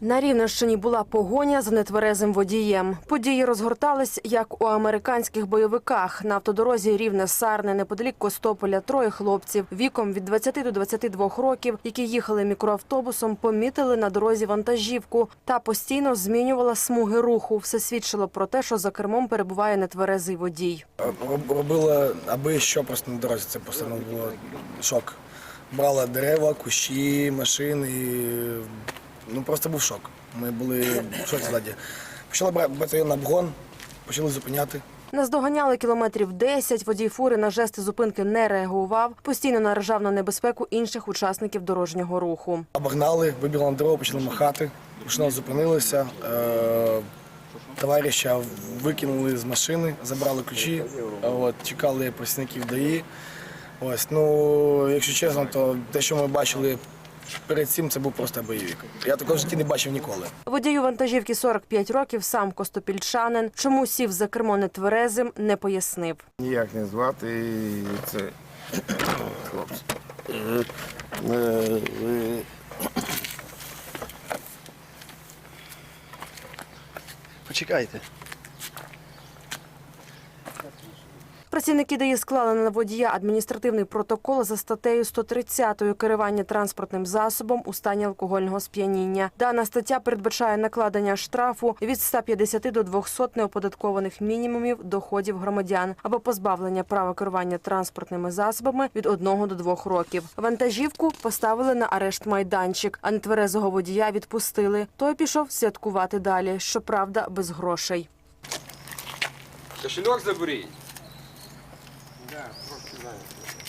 На Рівненщині була погоня за нетверезим водієм. Події розгортались як у американських бойовиках. На автодорозі рівне Сарне, неподалік Костополя, троє хлопців віком від 20 до 22 років, які їхали мікроавтобусом, помітили на дорозі вантажівку та постійно змінювала смуги руху. Все свідчило про те, що за кермом перебуває нетверезий водій. Робила аби що просто на дорозі. Це просто було шок. Брала дерева, кущі, машини. Просто був шок. Ми були в шоці ззаді. Почала бра- брати на обгон, почали зупиняти. Наздоганяли кілометрів 10, водій фури на жести зупинки не реагував, постійно наражав на небезпеку інших учасників дорожнього руху. Обогнали, вибігли на дорогу, почали махати. Машина зупинилася. Е- товариша викинули з машини, забрали ключі, от, чекали працівників ДАІ. Ось, ну, якщо чесно, то те, що ми бачили перед цим, це був просто бойовик. Я такого в житті не бачив ніколи. Водію вантажівки 45 років, сам костопільчанин. Чому сів за кермо нетверезим, не пояснив. Ніяк не звати це хлопці. Почекайте. Працівники ДАІ склали на водія адміністративний протокол за статтею 130 керування транспортним засобом у стані алкогольного сп'яніння. Дана стаття передбачає накладення штрафу від 150 до 200 неоподаткованих мінімумів доходів громадян або позбавлення права керування транспортними засобами від 1 до 2 років. Вантажівку поставили на арешт майданчик, а нетверезого водія відпустили. Той пішов святкувати далі, щоправда, без грошей. Кошельок заберіть. Да, просто да.